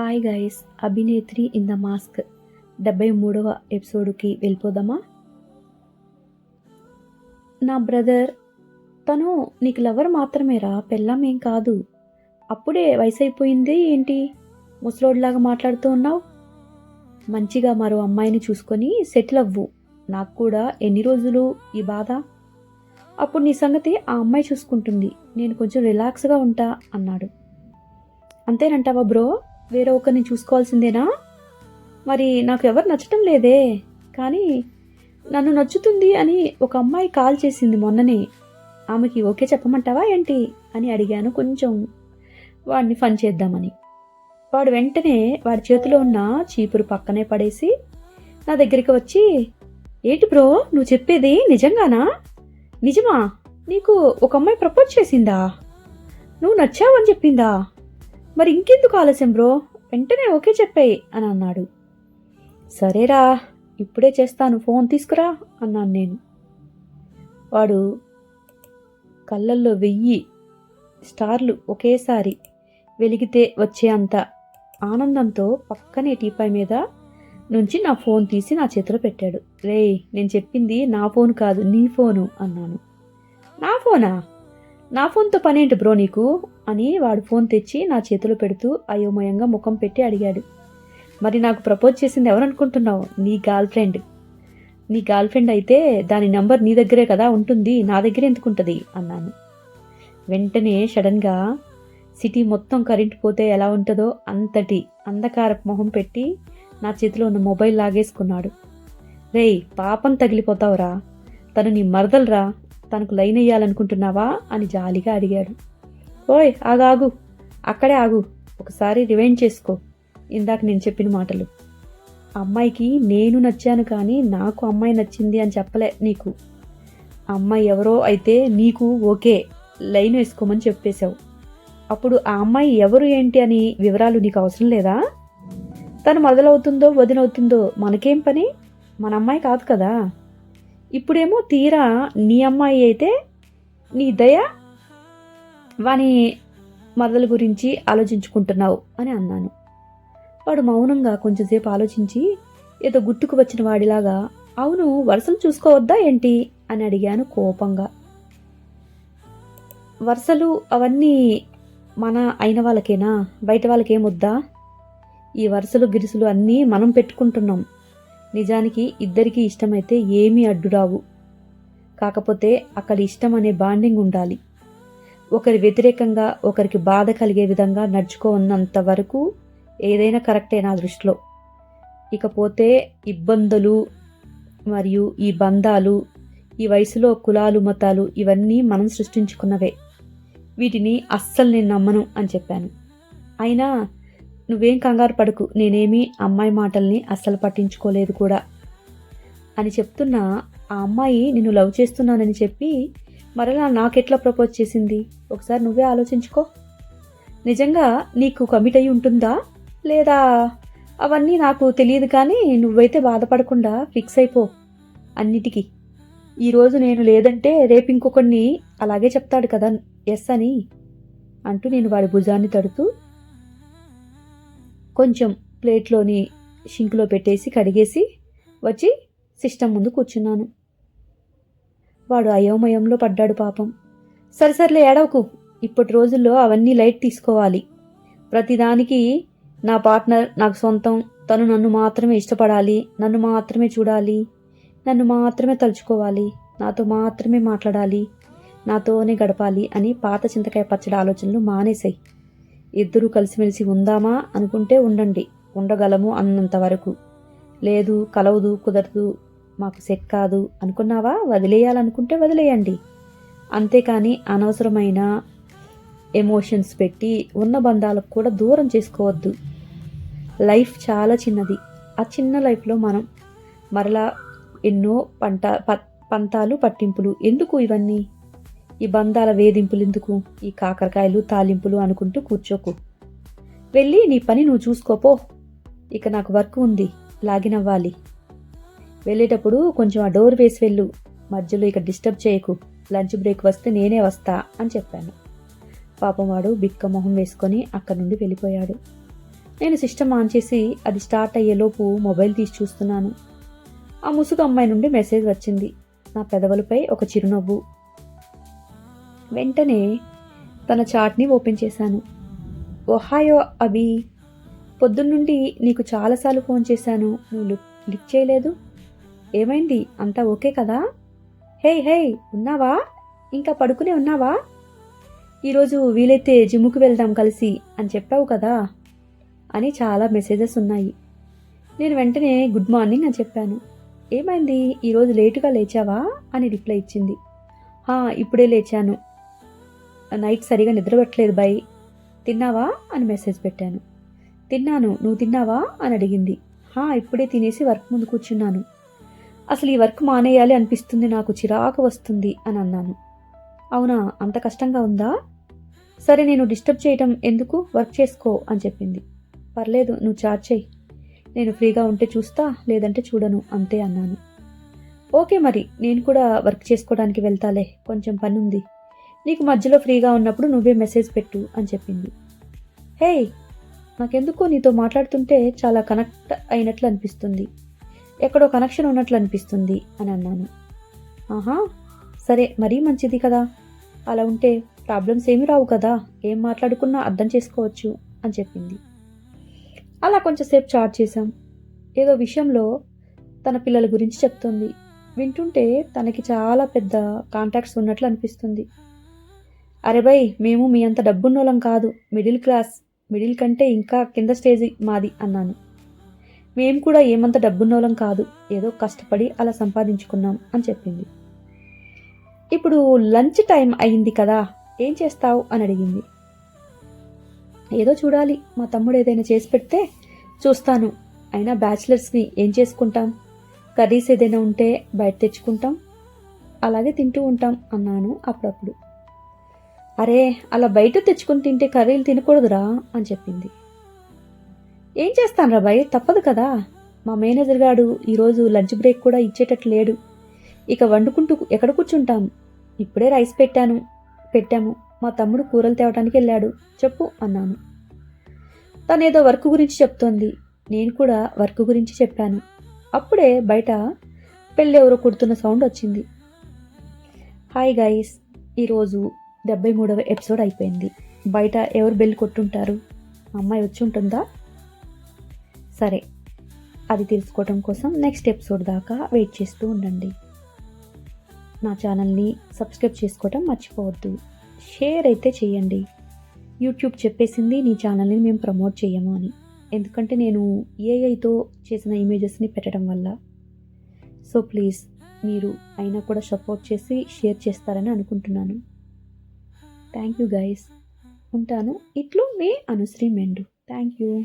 Hi guys Abhinetri in the mask డెబ్బై మూడవ ఎపిసోడ్కి వెళ్ళిపోదామా? నా బ్రదర్ తను నీకు లవర్ మాత్రమేరా పెళ్ళాం ఏం కాదు. అప్పుడే వయసు అయిపోయింది ఏంటి? ముసలోడిలాగా మాట్లాడుతూ ఉన్నావు? మంచిగా మరో అమ్మాయిని చూసుకొని సెటిల్ అవ్వు. నాకు కూడా ఎన్ని రోజులు ఈ బాధ? అప్పుడు నీ సంగతి ఆ అమ్మాయి చూసుకుంటుంది. నేను కొంచెం రిలాక్స్గా ఉంటా అన్నాడు. అంతేనంటావా బ్రో? వేరే ఒకరిని చూసుకోవాల్సిందేనా? మరి నాకు ఎవరు నచ్చటం లేదే. కానీ నన్ను నచ్చుతుంది అని ఒక అమ్మాయి కాల్ చేసింది మొన్ననే. ఆమెకి ఓకే చెప్పమంటావా ఏంటి? అని అడిగాను కొంచెం. వాడిని ఫన్ చేద్దామని. వాడు వెంటనే వాడి చేతిలో ఉన్న చీపురు పక్కనే పడేసి నా దగ్గరికి వచ్చి ఏంటి బ్రో నువ్వు చెప్పేది నిజంగానా? నిజమా? నీకు ఒక అమ్మాయి ప్రపోజ్ చేసిందా? నువ్వు నచ్చావని చెప్పిందా? మరి ఇంకెందుకు ఆలస్యం బ్రో? వెంటనే ఓకే చెప్పాయి అని అన్నాడు. సరేరా ఇప్పుడే చేస్తాను ఫోన్ తీసుకురా అన్నాను నేను. వాడు కళ్ళల్లో వెయ్యి స్టార్లు ఒకేసారి వెలిగితే వచ్చే అంత ఆనందంతో పక్కనే టీపాయ్ మీద నుంచి నా ఫోన్ తీసి నా చేతిలో పెట్టాడు. రే నేను చెప్పింది నా ఫోన్ కాదు నీ ఫోను అన్నాను. నా ఫోనా? నా ఫోన్తో పనేంటి బ్రో నీకు? అని వాడు ఫోన్ తెచ్చి నా చేతిలో పెడుతూ అయోమయంగా ముఖం పెట్టి అడిగాడు. మరి నాకు ప్రపోజ్ చేసింది ఎవరనుకుంటున్నావు నీ గర్ల్ ఫ్రెండ్. నీ గర్ల్ ఫ్రెండ్ అయితే దాని నంబర్ నీ దగ్గరే కదా ఉంటుంది నా దగ్గర ఎందుకుంటుంది? అన్నాను. వెంటనే సడన్గా సిటీ మొత్తం కరెంట్ పోతే ఎలా ఉంటుందో అంతటి అంధకారపు మొహం పెట్టి నా చేతిలో ఉన్న మొబైల్ లాగేసుకున్నాడు. రేయ్ పాపం తగిలిపోతావురా. తను నీ మరదలరా. తనకు లైన్ వేయాలనుకుంటున్నావా అని జాలిగా అడిగాడు. ఓయ్ ఆగాగు అక్కడే ఆగు. ఒకసారి రివైండ్ చేసుకో. ఇందాక నేను చెప్పిన మాటలు. అమ్మాయికి నేను నచ్చాను కానీ నాకు అమ్మాయి నచ్చింది అని చెప్పలే నీకు. అమ్మాయి ఎవరో అయితే నీకు ఓకే లైన్ వేసుకోమని చెప్పేశావు. అప్పుడు ఆ అమ్మాయి ఎవరు ఏంటి అని వివరాలు నీకు అవసరం లేదా? తను మొదలవుతుందో వదినవుతుందో మనకేం పని? మన అమ్మాయి కాదు కదా. ఇప్పుడేమో తీరా నీ అమ్మాయి అయితే నీ దయ వాని మరదల గురించి ఆలోచించుకుంటున్నావు అని అన్నాను. వాడు మౌనంగా కొంచెంసేపు ఆలోచించి ఏదో గుర్తుకు వచ్చిన వాడిలాగా అవును వరుసలు చూసుకోవద్దా ఏంటి? అని అడిగాను కోపంగా. వరుసలు అవన్నీ మన అయిన వాళ్ళకేనా? బయట వాళ్ళకేమొద్దా ఈ వరుసలు గిరుసులు అన్నీ మనం పెట్టుకుంటున్నాం. నిజానికి ఇద్దరికీ ఇష్టమైతే ఏమీ అడ్డురావు. కాకపోతే అక్కడ ఇష్టం అనే బాండింగ్ ఉండాలి. ఒకరి వ్యతిరేకంగా ఒకరికి బాధ కలిగే విధంగా నడుచుకోనంత వరకు ఏదైనా కరెక్టే నా దృష్టిలో. ఇకపోతే ఇబ్బందులు మరియు ఈ బంధాలు ఈ వయసులో కులాలు మతాలు ఇవన్నీ మనం సృష్టించుకున్నవే. వీటిని అస్సలు నేను నమ్మను అని చెప్పాను. అయినా నువ్వేం కంగారు పడకు నేనేమీ అమ్మాయి మాటల్ని అస్సలు పట్టించుకోలేదు కూడా. అని చెప్తున్నా ఆ అమ్మాయి నిన్ను లవ్ చేస్తున్నానని చెప్పి మరలా నాకెట్లా ప్రపోజ్ చేసింది? ఒకసారి నువ్వే ఆలోచించుకో. నిజంగా నీకు కమిట్ అయి ఉంటుందా? లేదా అవన్నీ నాకు తెలియదు కానీ నువ్వైతే బాధపడకుండా ఫిక్స్ అయిపో అన్నిటికీ. ఈరోజు నేను లేదంటే రేపు ఇంకొకడిని అలాగే చెప్తాడు కదా ఎస్ అని అంటూ నేను వాడి భుజాన్ని తడుతూ కొంచెం ప్లేట్లోని షింక్లో పెట్టేసి కడిగేసి వచ్చి సిస్టమ్ ముందు కూర్చున్నాను. వాడు అయోమయంలో పడ్డాడు పాపం. సరే సర్లే ఏడవకు. ఇప్పటి రోజుల్లో అవన్నీ లైట్ తీసుకోవాలి. ప్రతిదానికి నా పార్ట్నర్ నాకు సొంతం. తను నన్ను మాత్రమే ఇష్టపడాలి. నన్ను మాత్రమే చూడాలి. నన్ను మాత్రమే తలుచుకోవాలి. నాతో మాత్రమే మాట్లాడాలి. నాతోనే గడపాలి అని పాత చింతకాయ పచ్చడి ఆలోచనలు మానేశాయి. ఇద్దరూ కలిసిమెలిసి ఉందామా అనుకుంటే ఉండండి ఉండగలము అన్నంత వరకు. లేదు కలవదు కుదరదు మాకు సెట్ కాదు అనుకున్నావా? వదిలేయాలనుకుంటే వదిలేయండి. అంతేకాని అనవసరమైన ఎమోషన్స్ పెట్టి ఉన్న బంధాలకు కూడా దూరం చేసుకోవద్దు. లైఫ్ చాలా చిన్నది. ఆ చిన్న లైఫ్లో మనం మరలా ఎన్నో పంట ప పంతాలు పట్టింపులు ఎందుకు ఇవన్నీ? ఈ బంధాల వేధింపులు ఎందుకు? ఈ కాకరకాయలు తాలింపులు అనుకుంటూ కూర్చోకు. వెళ్ళి నీ పని నువ్వు చూసుకోపో. ఇక నాకు వర్క్ ఉంది లాగిన్ అవ్వాలి వెళ్ళేటప్పుడు కొంచెం ఆ డోర్ వేసి వెళ్ళు. మధ్యలో ఇక డిస్టర్బ్ చేయకు. లంచ్ బ్రేక్ వస్తే నేనే వస్తా అని చెప్పాను. పాపం వాడు బిక్క మొహం వేసుకొని అక్కడి నుండి వెళ్ళిపోయాడు. నేను సిస్టమ్ ఆన్ చేసి అది స్టార్ట్ అయ్యేలోపు మొబైల్ తీసి చూస్తున్నాను. ఆ ముసుగు అమ్మాయి నుండి మెసేజ్ వచ్చింది. నా పెదవులపై ఒక చిరునవ్వు. వెంటనే తన చాట్ని ఓపెన్ చేశాను. ఒహాయో అభి పొద్దున్నుండి నీకు చాలాసార్లు ఫోన్ చేశాను. నువ్వు లిక్ లిఫ్ట్ చేయలేదు? ఏమైంది? అంతా ఓకే కదా? హే హే ఉన్నావా? ఇంకా పడుకునే ఉన్నావా? ఈరోజు వీలైతే జిమ్ముకు వెళ్దాం కలిసి అని చెప్పావు కదా? అని చాలా మెసేజెస్ ఉన్నాయి. నేను వెంటనే గుడ్ మార్నింగ్ అని చెప్పాను. ఏమైంది? ఈరోజు లేటుగా లేచావా? అని రిప్లై ఇచ్చింది. "హా, ఇప్పుడే లేచాను. నైట్ సరిగా నిద్రపట్టలేదు బై తిన్నావా? అని మెసేజ్ పెట్టాను. తిన్నాను. నువ్వు తిన్నావా? అని అడిగింది. హా ఇప్పుడే తినేసి వర్క్ ముందు కూర్చున్నాను. అసలు ఈ వర్క్ మానేయాలి అనిపిస్తుంది నాకు చిరాకు వస్తుంది అని అన్నాను. అవునా? అంత కష్టంగా ఉందా? సరే నేను డిస్టర్బ్ చేయటం ఎందుకు? వర్క్ చేసుకో అని చెప్పింది. పర్లేదు నువ్వు చార్జ్ చేయి. నేను ఫ్రీగా ఉంటే చూస్తా లేదంటే చూడను అంతే అన్నాను. ఓకే మరి నేను కూడా వర్క్ చేసుకోవడానికి వెళ్తాలే. కొంచెం పని ఉంది నీకు మధ్యలో ఫ్రీగా ఉన్నప్పుడు నువ్వే మెసేజ్ పెట్టు అని చెప్పింది. హే నాకెందుకో నీతో మాట్లాడుతుంటే చాలా కనెక్ట్ అయినట్లు అనిపిస్తుంది. ఎక్కడో కనెక్షన్ ఉన్నట్లు అనిపిస్తుంది అని అన్నాను. ఆహా సరే మరీ మంచిది కదా. అలా ఉంటే ప్రాబ్లమ్స్ ఏమి రావు కదా. ఏం మాట్లాడుకున్నా అర్థం చేసుకోవచ్చు అని చెప్పింది. అలా కొంచెంసేపు చాట్ చేశాం. ఏదో విషయంలో తన పిల్లల గురించి చెప్తుంది. వింటుంటే తనకి చాలా పెద్ద కాంటాక్ట్స్ ఉన్నట్లు అనిపిస్తుంది. అరే బై మేము మీ అంత డబ్బున్నోళ్ళం కాదు. మిడిల్ క్లాస్ మిడిల్ కంటే ఇంకా కింద స్టేజ్ మాది అన్నాను. మేము కూడా ఏమంత డబ్బున్నోళ్ళం కాదు. ఏదో కష్టపడి అలా సంపాదించుకున్నాం అని చెప్పింది. ఇప్పుడు లంచ్ టైం అయింది కదా ఏం చేస్తావు అని అడిగింది. ఏదో చూడాలి మా తమ్ముడు ఏదైనా చేసి పెడితే చూస్తాను. అయినా బ్యాచిలర్స్ని ఏం చేసుకుంటాం? కర్రీస్ ఏదైనా ఉంటే బయట తెచ్చుకుంటాం? అలాగే తింటూ ఉంటాం అన్నాను అప్పుడప్పుడు. అరే అలా బయట తెచ్చుకుని తింటే కర్రీలు తినకూడదురా అని చెప్పింది. ఏం చేస్తాను రా భయ్? తప్పదు కదా. మా మేనేజర్ గాడు ఈరోజు లంచ్ బ్రేక్ కూడా ఇచ్చేటట్లు లేడు. ఇక వండుకుంటూ ఎక్కడ కూర్చుంటాం? ఇప్పుడే రైస్ పెట్టాను. పెట్టాము. మా తమ్ముడు కూరలు తేవడానికి వెళ్ళాడు. చెప్పు అన్నాను. తనేదో వర్క్ గురించి చెప్తోంది. నేను కూడా వర్క్ గురించి చెప్పాను. అప్పుడే బయట పెళ్ళెవరో కుడుతున్న సౌండ్ వచ్చింది. Hi guys. ఈరోజు డెబ్బై మూడవ ఎపిసోడ్ అయిపోయింది. బయట ఎవరు బెల్ కొట్టుంటారు? అమ్మాయి వచ్చి ఉంటుందా? సరే అది తెలుసుకోవడం కోసం నెక్స్ట్ ఎపిసోడ్ దాకా వెయిట్ చేస్తూ ఉండండి. నా ఛానల్ని సబ్స్క్రైబ్ చేసుకోవడం మర్చిపోవద్దు. షేర్ అయితే చేయండి. యూట్యూబ్ చెప్పేసింది నీ ఛానల్ని మేము ప్రమోట్ చేయము అని. ఎందుకంటే నేను ఏఐతో చేసిన ఇమేజెస్ని పెట్టడం వల్ల. సో ప్లీజ్ మీరు అయినా కూడా సపోర్ట్ చేసి షేర్ చేస్తారని అనుకుంటున్నాను. థ్యాంక్ యూ గైస్ ఉంటాను. ఇట్లు మీ అనుశ్రీ మెండు. Thank you